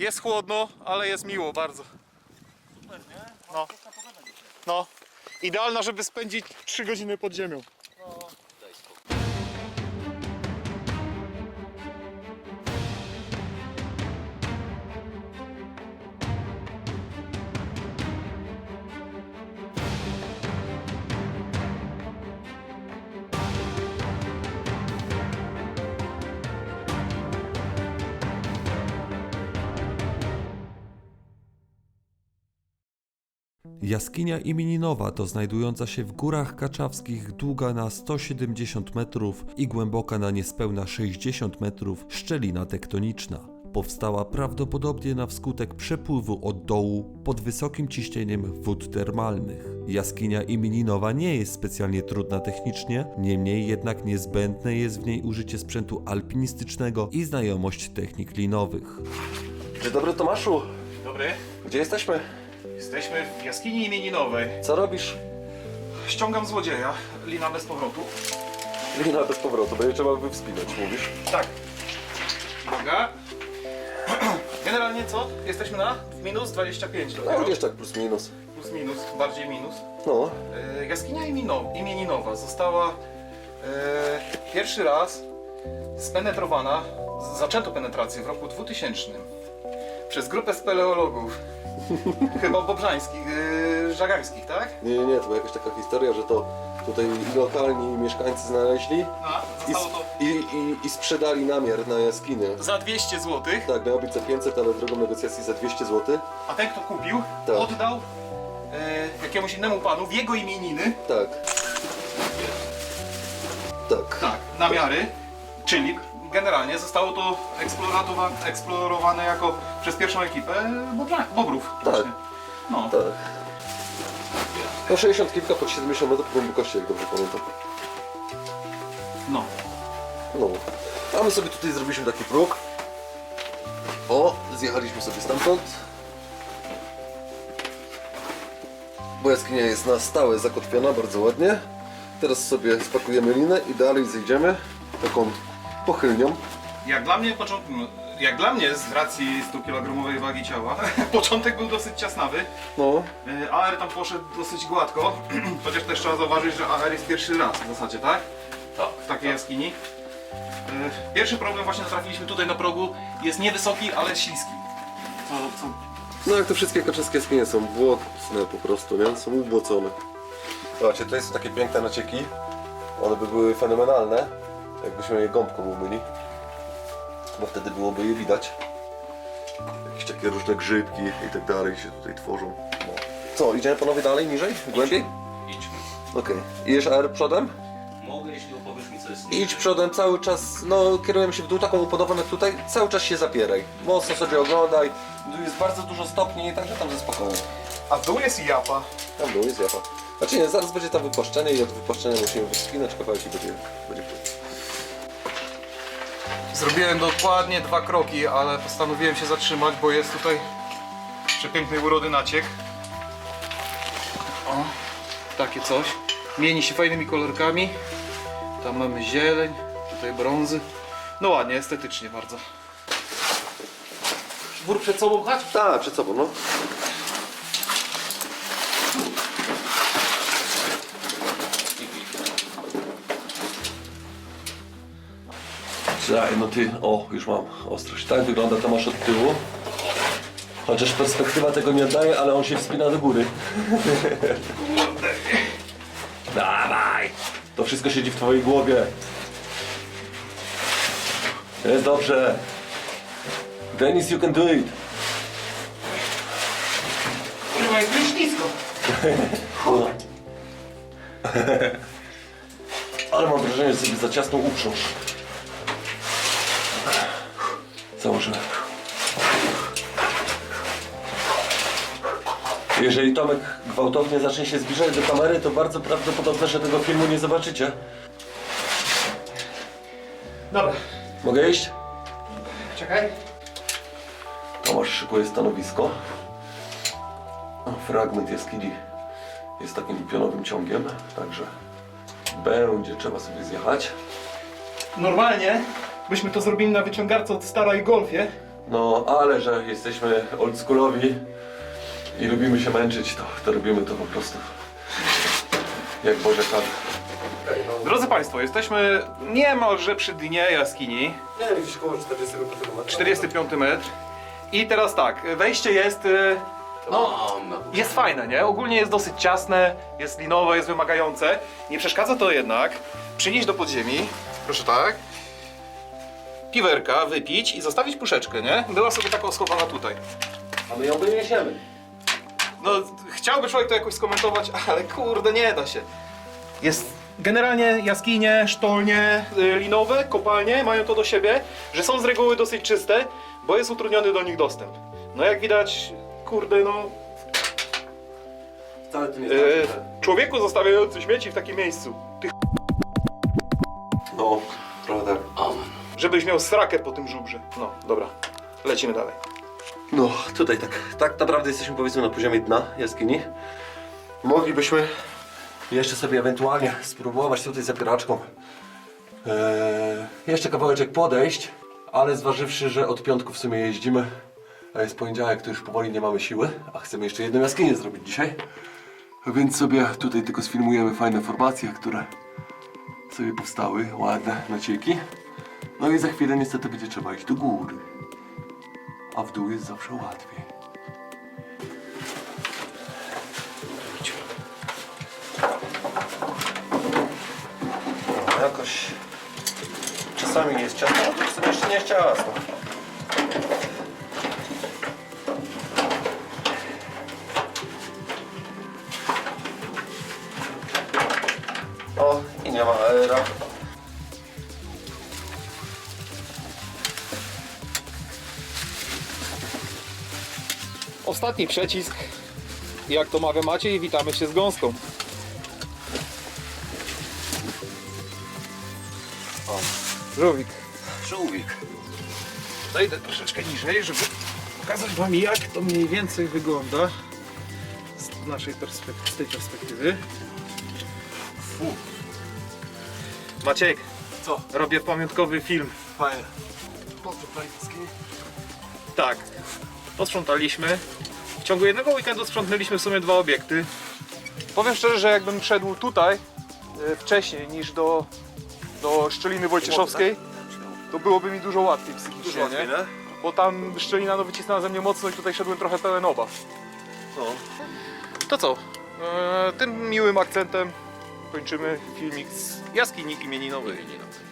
Jest chłodno, ale jest miło bardzo. No. No. Idealna, żeby spędzić 3 godziny pod ziemią. Jaskinia imieninowa to znajdująca się w górach kaczawskich, długa na 170 metrów i głęboka na niespełna 60 metrów szczelina tektoniczna. Powstała prawdopodobnie na wskutek przepływu od dołu pod wysokim ciśnieniem wód termalnych. Jaskinia imieninowa nie jest specjalnie trudna technicznie, niemniej jednak niezbędne jest w niej użycie sprzętu alpinistycznego i znajomość technik linowych. Dzień dobry Tomaszu, Dobry. gdzie jesteśmy? Jesteśmy w jaskini imieninowej. Co robisz? Ściągam złodzieja. Lina bez powrotu. Lina bez powrotu, będzie trzeba by wspinać, mówisz? Tak. Uwaga. Generalnie co? Jesteśmy na minus 25 No dopiero. gdzieś tak plus minus. Plus minus, bardziej minus. No, E, Jaskinia imieninowa została e, pierwszy raz spenetrowana, z- zaczęto penetrację w roku 2000 przez grupę speleologów, chyba bobrzańskich, e, żagańskich, tak? nie, nie, nie, to była jakaś taka historia, że to tutaj lokalni mieszkańcy znaleźli A, i, zostało sp- to i, i, i sprzedali namiar na jaskinię. za 200 zł, Tak, miało być za 500, ale drogą negocjacji za 200 zł. a ten kto kupił, Tak. oddał e, jakiemuś innemu panu w jego imieniny, Tak. Tak. tak, namiary, czyli generalnie zostało to eksplorowa- eksplorowane jako przez pierwszą ekipę bobra- bobrów. Tak. właśnie. No. Tak. No 60 kilka pod 70 metrów głębokości, jak dobrze pamiętam. No. No. A my sobie tutaj zrobiliśmy taki próg. O, zjechaliśmy sobie stamtąd. Bo jaskinia jest na stałe zakotwiona, bardzo ładnie. Teraz sobie spakujemy linę i dalej zejdziemy taką pochylnią. Jak dla mnie początek, jak dla mnie z racji 100-kilogramowej wagi ciała, początek był dosyć ciasnawy. No, E, AR tam poszedł dosyć gładko, chociaż też trzeba zauważyć, że AR jest pierwszy raz w zasadzie, tak? Tak. W takiej jaskini. E, Pierwszy problem właśnie natrafiliśmy tutaj na progu, jest niewysoki, ale śliski. Co, co no jak to wszystkie kaczewskie jaskinie są błotne po prostu, nie? Są ubłocone. Zobaczcie, to są takie piękne nacieki. One by były fenomenalne, jakbyśmy je gąbką umyli. Bo wtedy byłoby je widać. Jakieś takie różne grzybki i tak dalej się tutaj tworzą. No. Co, idziemy panowie dalej, niżej? Głębiej? Idźmy. Okej. Idziesz AR przodem? Mogę, jeśli opowiesz mi, co jest Idź przodem cały czas, no kierujemy się w dół taką upodobą jak tutaj, cały czas się zapieraj. Mocno sobie oglądaj. Tu jest bardzo dużo stopni, także tam ze spokojem. A w dół jest japa. Tam dół jest japa. Znaczy nie, zaraz będzie tam wypłaszczenie i od wypłaszczenia musimy wspinać kawałek i będzie, będzie płyt. Zrobiłem dokładnie dwa kroki, ale postanowiłem się zatrzymać, bo jest tutaj przepięknej urody naciek. O, takie coś. Mieni się fajnymi kolorkami. Tam mamy zieleń, tutaj brązy. No ładnie, estetycznie bardzo. Wór przed sobą chać? Tak, przed sobą, no. Czekaj, no ty, o, już mam ostrość. Tak wygląda Tomasz od tyłu. Chociaż perspektywa tego nie oddaje, ale on się wspina do góry. Dawaj! To wszystko siedzi w twojej głowie. Jest dobrze. Dennis, you can do it. Kurwa, jest ślisko. Ale mam wrażenie, że sobie za ciasno uprząż. Założyłem. Jeżeli Tomek gwałtownie zacznie się zbliżać do kamery, to bardzo prawdopodobne, że tego filmu nie zobaczycie. Dobra, Mogę iść? czekaj. Tomasz szykuje stanowisko. Fragment jaskini jest takim pionowym ciągiem, także będzie trzeba sobie zjechać. Normalnie byśmy to zrobili na wyciągarce od starej golfie, No, ale że jesteśmy oldschoolowi i lubimy się męczyć, to, to robimy to po prostu. Jak Boże Kar. Drodzy Państwo, jesteśmy niemalże przy dnie jaskini. Nie, gdzieś koło 45 metra. 45 metr. I teraz tak, wejście jest. y, No, jest fajne, nie? Ogólnie jest dosyć ciasne, jest linowe, jest wymagające. Nie przeszkadza to jednak przynieść do podziemi, proszę tak, piwerka, wypić i zostawić puszeczkę, nie? Była sobie taka schowana tutaj. A my ją wyniesiemy. No, chciałby człowiek to jakoś skomentować, ale kurde, nie da się. Jest generalnie jaskinie, sztolnie y, linowe, kopalnie mają to do siebie, że są z reguły dosyć czyste, bo jest utrudniony do nich dostęp. No jak widać, kurde, no, Wcale to nie y, znaczy, że... człowieku zostawiający śmieci w takim miejscu, żebyś miał srakę po tym żubrze. No, dobra, lecimy dalej. No, tutaj tak, tak naprawdę jesteśmy powiedzmy na poziomie dna jaskini. Moglibyśmy jeszcze sobie ewentualnie spróbować tutaj zapieraczką eee, jeszcze kawałeczek podejść, ale zważywszy, że od piątku w sumie jeździmy, a jest poniedziałek, to już powoli nie mamy siły, a chcemy jeszcze jedną jaskinię zrobić dzisiaj. Więc sobie tutaj tylko sfilmujemy fajne formacje, które sobie powstały, ładne nacieki. No i za chwilę niestety będzie trzeba iść do góry a w dół jest zawsze łatwiej. No, jakoś czasami jest ciasno, a czasami jeszcze nie jest ciasno. O, i nie ma era. Ostatni przecisk, jak to mawia Maciej, witamy się z gąską. O, żółwik. Żółwik. Zejdę troszeczkę niżej, żeby pokazać Wam jak to mniej więcej wygląda z naszej perspektywy, z tej perspektywy. Fu. Maciek, Co? robię pamiątkowy film. Fajne. Pozdrów Lajewski. Tak, posprzątaliśmy. W ciągu jednego weekendu sprzątnęliśmy w sumie dwa obiekty. Powiem szczerze, że jakbym szedł tutaj e, wcześniej niż do, do Szczeliny Wojcieszowskiej, to byłoby mi dużo łatwiej psychicznie, Dużo łatwiej, nie? nie? Bo tam Szczelina no, wycisnęła ze mnie mocno i tutaj szedłem trochę pełen obaw. No. To co? E, tym miłym akcentem kończymy filmik z jaskini imieninowej. Widzę.